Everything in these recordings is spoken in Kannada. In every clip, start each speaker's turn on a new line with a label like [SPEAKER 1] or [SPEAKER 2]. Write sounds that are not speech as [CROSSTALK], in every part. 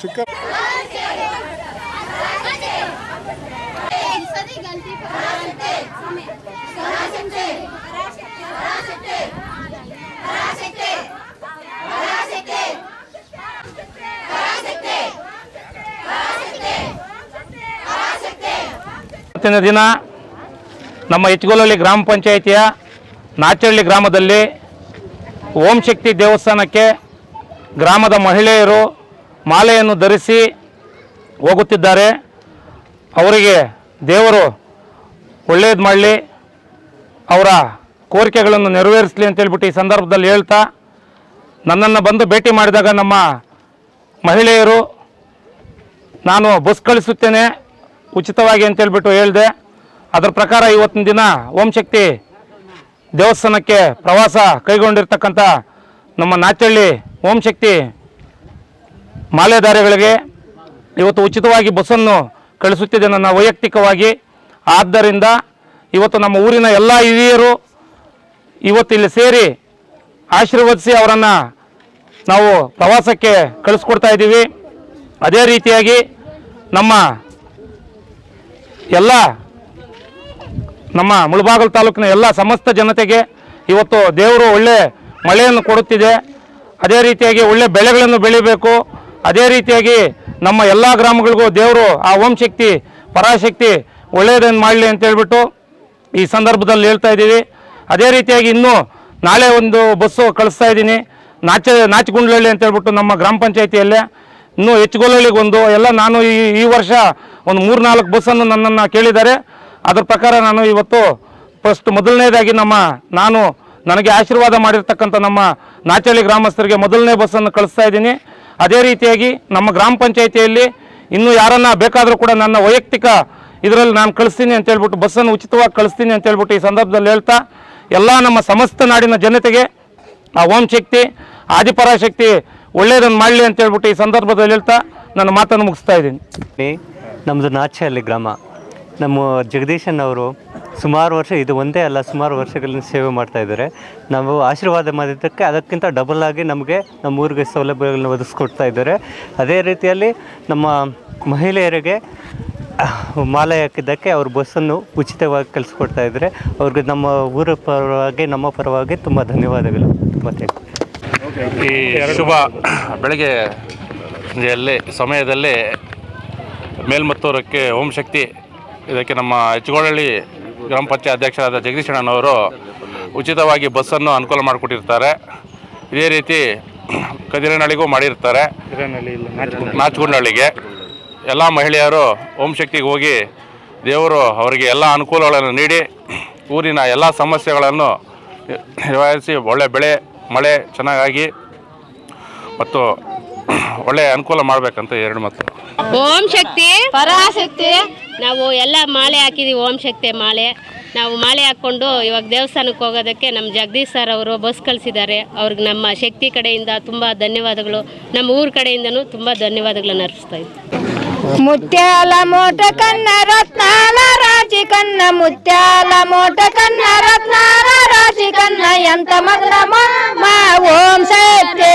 [SPEAKER 1] ಸ್ಟಿಕ್ಕರ್
[SPEAKER 2] ಇವತ್ತಿನ ದಿನ ನಮ್ಮ ಹೆಚ್ಚಗೋಲಹಳ್ಳಿ ಗ್ರಾಮ ಪಂಚಾಯಿತಿಯ ನಾಚಹಳ್ಳಿ ಗ್ರಾಮದಲ್ಲಿ ಓಂ ಶಕ್ತಿ ದೇವಸ್ಥಾನಕ್ಕೆ ಗ್ರಾಮದ ಮಹಿಳೆಯರು ಮಾಲೆಯನ್ನು ಧರಿಸಿ ಹೋಗುತ್ತಿದ್ದಾರೆ. ಅವರಿಗೆ ದೇವರು ಒಳ್ಳೆಯದು ಮಾಡಲಿ, ಅವರ ಕೋರಿಕೆಗಳನ್ನು ನೆರವೇರಿಸಲಿ ಅಂತೇಳ್ಬಿಟ್ಟು ಈ ಸಂದರ್ಭದಲ್ಲಿ ಹೇಳ್ತಾ, ನನ್ನನ್ನು ಬಂದು ಭೇಟಿ ಮಾಡಿದಾಗ ನಮ್ಮ ಮಹಿಳೆಯರು, ನಾನು ಬಸ್ ಕಳಿಸುತ್ತೇನೆ, ಉಚಿತವಾಗಿ ಅಂತೇಳ್ಬಿಟ್ಟು ಹೇಳಿದೆ. ಅದರ ಪ್ರಕಾರ ಇವತ್ತಿನ ದಿನ ಓಂ ಶಕ್ತಿ ದೇವಸ್ಥಾನಕ್ಕೆ ಪ್ರವಾಸ ಕೈಗೊಂಡಿರ್ತಕ್ಕಂಥ ನಮ್ಮ ನಾಚಳ್ಳಿ ಓಂ ಶಕ್ತಿ ಮಾಲೆದಾರಿಗಳಿಗೆ ಇವತ್ತು ಉಚಿತವಾಗಿ ಬಸ್ಸನ್ನು ಕಳಿಸುತ್ತಿದೆ ನನ್ನ ವೈಯಕ್ತಿಕವಾಗಿ. ಆದ್ದರಿಂದ ಇವತ್ತು ನಮ್ಮ ಊರಿನ ಎಲ್ಲ ಹಿರಿಯರು ಇವತ್ತು ಇಲ್ಲಿ ಸೇರಿ ಆಶೀರ್ವದಿಸಿ ಅವರನ್ನು ನಾವು ಪ್ರವಾಸಕ್ಕೆ ಕಳಿಸ್ಕೊಡ್ತಾ ಇದ್ದೀವಿ. ಅದೇ ರೀತಿಯಾಗಿ ನಮ್ಮ ಎಲ್ಲ ನಮ್ಮ ಮುಳಬಾಗಲು ತಾಲೂಕಿನ ಎಲ್ಲ ಸಮಸ್ತ ಜನತೆಗೆ ಇವತ್ತು ದೇವರು ಒಳ್ಳೆ ಮಳೆಯನ್ನು ಕೊಡುತ್ತಿದೆ. ಅದೇ ರೀತಿಯಾಗಿ ಒಳ್ಳೆ ಬೆಳೆಗಳನ್ನು ಬೆಳಿಬೇಕು. ಅದೇ ರೀತಿಯಾಗಿ ನಮ್ಮ ಎಲ್ಲ ಗ್ರಾಮಗಳಿಗೂ ದೇವರು ಆ ಓಂ ಶಕ್ತಿ, ಪರಾಶಕ್ತಿ ಒಳ್ಳೆಯದನ್ನು ಮಾಡಲಿ ಅಂತ ಹೇಳ್ಬಿಟ್ಟು ಈ ಸಂದರ್ಭದಲ್ಲಿ ಹೇಳ್ತಾ ಇದ್ದೀವಿ. ಅದೇ ರೀತಿಯಾಗಿ ಇನ್ನೂ ನಾಳೆ ಒಂದು ಬಸ್ಸು ಕಳಿಸ್ತಾ ಇದ್ದೀನಿ. ನಾಚ ನಾಚಗುಂಡ್ಲಹಳ್ಳಿ ಅಂತ ಹೇಳ್ಬಿಟ್ಟು ನಮ್ಮ ಗ್ರಾಮ ಪಂಚಾಯಿತಿಯಲ್ಲೇ. ಇನ್ನೂ ಹೆಚ್ಚುಗೋಲಹಳ್ಳಿಗೊಂದು ಎಲ್ಲ ನಾನು ಈ ಈ ವರ್ಷ ಒಂದು ಮೂರು ನಾಲ್ಕು ಬಸ್ಸನ್ನು ನನ್ನನ್ನು ಕೇಳಿದ್ದಾರೆ. ಅದರ ಪ್ರಕಾರ ನಾನು ಇವತ್ತು ಫಸ್ಟ್ ಮೊದಲನೇದಾಗಿ ನಮ್ಮ, ನಾನು ನನಗೆ ಆಶೀರ್ವಾದ ಮಾಡಿರ್ತಕ್ಕಂಥ ನಮ್ಮ ನಾಚಹಳ್ಳಿ ಗ್ರಾಮಸ್ಥರಿಗೆ ಮೊದಲನೇ ಬಸ್ಸನ್ನು ಕಳಿಸ್ತಾ ಇದ್ದೀನಿ. ಅದೇ ರೀತಿಯಾಗಿ ನಮ್ಮ ಗ್ರಾಮ ಪಂಚಾಯಿತಿಯಲ್ಲಿ ಇನ್ನೂ ಯಾರನ್ನ ಬೇಕಾದರೂ ಕೂಡ ನನ್ನ ವೈಯಕ್ತಿಕ ಇದರಲ್ಲಿ ನಾನು ಕಳಿಸ್ತೀನಿ ಅಂತ ಹೇಳ್ಬಿಟ್ಟು, ಬಸ್ಸನ್ನು ಉಚಿತವಾಗಿ ಕಳಿಸ್ತೀನಿ ಅಂತ ಹೇಳ್ಬಿಟ್ಟು ಈ ಸಂದರ್ಭದಲ್ಲಿ ಹೇಳ್ತಾ, ಎಲ್ಲ ನಮ್ಮ ಸಮಸ್ತ ನಾಡಿನ ಜನತೆಗೆ ಆ ಓಂ ಶಕ್ತಿ ಆದಿಪರಾಶಕ್ತಿ ಒಳ್ಳೆಯದನ್ನು ಮಾಡಲಿ ಅಂತ ಹೇಳ್ಬಿಟ್ಟು ಈ ಸಂದರ್ಭದಲ್ಲಿ ಹೇಳ್ತಾ ನನ್ನ ಮಾತನ್ನು ಮುಗಿಸ್ತಾ ಇದ್ದೀನಿ.
[SPEAKER 3] ನಮ್ಮದು ನಾಚಹಳ್ಳಿ ಗ್ರಾಮ. ನಮ್ಮ ಜಗದೀಶನ್ ಅವರು ಸುಮಾರು ವರ್ಷ, ಇದು ಒಂದೇ ಅಲ್ಲ, ಸುಮಾರು ವರ್ಷಗಳಿಂದ ಸೇವೆ ಮಾಡ್ತಾ ಇದ್ದಾರೆ. ನಾವು ಆಶೀರ್ವಾದ ಮಾಡಿದ್ದಕ್ಕೆ ಅದಕ್ಕಿಂತ ಡಬಲ್ ಆಗಿ ನಮಗೆ ನಮ್ಮ ಊರಿಗೆ ಸೌಲಭ್ಯಗಳನ್ನು ಒದಗಿಸ್ಕೊಡ್ತಾ ಇದ್ದಾರೆ. ಅದೇ ರೀತಿಯಲ್ಲಿ ನಮ್ಮ ಮಹಿಳೆಯರಿಗೆ ಮಾಲೆ ಹಾಕಿದ್ದಕ್ಕೆ ಅವ್ರ ಬಸ್ಸನ್ನು ಉಚಿತವಾಗಿ ಕಳಿಸ್ಕೊಡ್ತಾ ಇದ್ದಾರೆ. ಅವ್ರಿಗೆ ನಮ್ಮ ಊರ ಪರವಾಗಿ, ನಮ್ಮ ಪರವಾಗಿ ತುಂಬ ಧನ್ಯವಾದಗಳು. ತುಂಬ
[SPEAKER 4] ಈ ಶುಭ ಬೆಳಗ್ಗೆ ಸಂಜೆಯಲ್ಲಿ, ಸಮಯದಲ್ಲಿ ಮೇಲ್ಮತ್ತೂರಕ್ಕೆ ಓಂ ಶಕ್ತಿ, ಇದಕ್ಕೆ ನಮ್ಮ ಹೆಚ್ಚುಗೋಳಹಳ್ಳಿ ಗ್ರಾಮ ಪಂಚಾಯತ್ ಅಧ್ಯಕ್ಷರಾದ ಜಗದೀಶಣ್ಣನವರು ಉಚಿತವಾಗಿ ಬಸ್ಸನ್ನು ಅನುಕೂಲ ಮಾಡಿಕೊಟ್ಟಿರ್ತಾರೆ. ಇದೇ ರೀತಿ ಕದಿರನಹಳ್ಳಿಗೂ ಮಾಡಿರ್ತಾರೆ. ನಾಚಗುಂಡಹಳ್ಳಿಗೆ. ಎಲ್ಲ ಮಹಿಳೆಯರು ಓಂ ಶಕ್ತಿಗೆ ಹೋಗಿ ದೇವರು ಅವರಿಗೆ ಎಲ್ಲ ಅನುಕೂಲಗಳನ್ನು ನೀಡಿ ಊರಿನ ಎಲ್ಲ ಸಮಸ್ಯೆಗಳನ್ನು ನಿವಾರಿಸಿ ಒಳ್ಳೆ ಬೆಳೆ, ಮಳೆ ಚೆನ್ನಾಗಾಗಿ ಮತ್ತು [COUGHS] ಒಳ್ಳೆಯ ಅನುಕೂಲ ಮಾಡಬೇಕಂತ ಎರಡು ಮಾತು.
[SPEAKER 5] ಓಂ ಶಕ್ತಿ. ಪರಾಶಕ್ತಿ ನಾವು ಎಲ್ಲ ಮಾಲೆ ಹಾಕಿದೀವಿ ಓಂ ಶಕ್ತಿ ಮಾಲೆ. ನಾವು ಮಾಲೆ ಹಾಕ್ಕೊಂಡು ಇವಾಗ ದೇವಸ್ಥಾನಕ್ಕೆ ಹೋಗೋದಕ್ಕೆ ನಮ್ಮ ಜಗದೀಶ್ ಸರ್ ಅವರು ಬಸ್ ಕಳಿಸಿದ್ದಾರೆ. ಅವ್ರಿಗೆ ನಮ್ಮ ಶಕ್ತಿ ಕಡೆಯಿಂದ ತುಂಬ ಧನ್ಯವಾದಗಳು. ನಮ್ಮ ಊರ ಕಡೆಯಿಂದನೂ ತುಂಬ ಧನ್ಯವಾದಗಳನ್ನು ಅರ್ಪಿಸ್ತಾ ಇದ್ದೀವಿ
[SPEAKER 6] ಮುತ್ಯಾಲ ಮೋಟ ಕನ್ನ ರತ್ನಾಲ ರಾಜಿ ಕನ್ನ ಮುತ್ಯಾಲ ಮೋಟ ಕನ್ನ ರತ್ನಾಲ ರಾಜಿ ಕನ್ನ ಎಂತ ಮದ್ರ ಮಾಮ ಓಂ ಶಕ್ತಿ.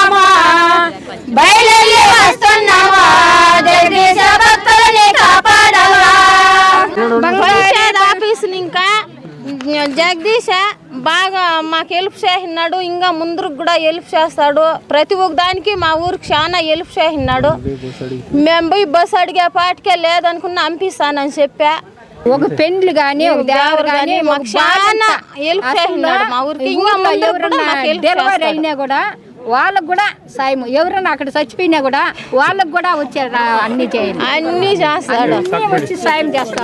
[SPEAKER 6] జగదీశ బాగా మాకు హెల్ప్ చేసినాడు ఇంకా ముందుకు కూడా హెల్ప్ చేస్తాడు. ప్రతి ఒక్క దానికి మా ఊరికి చాలా హెల్ప్ చేసినాడు మేము పోయి బస్సు అడిగే పాటికే లేదనుకున్నా పంపిస్తానని చెప్పా.
[SPEAKER 7] ఒక పెండ్లు గాని ఒక
[SPEAKER 6] దేవరు గాని మాకు చాలా హెల్ప్ చేసినాడు మా ఊరికి.
[SPEAKER 7] డెలివరీ. అయినా కూడా వాళ్ళకు కూడా సాయం ఎవరైనా అక్కడ చచ్చిపోయినా కూడా వాళ్ళకు కూడా వచ్చారు అన్ని చేయాలి.
[SPEAKER 6] అన్ని చేస్తాడు.
[SPEAKER 7] వచ్చి సాయం చేస్తా.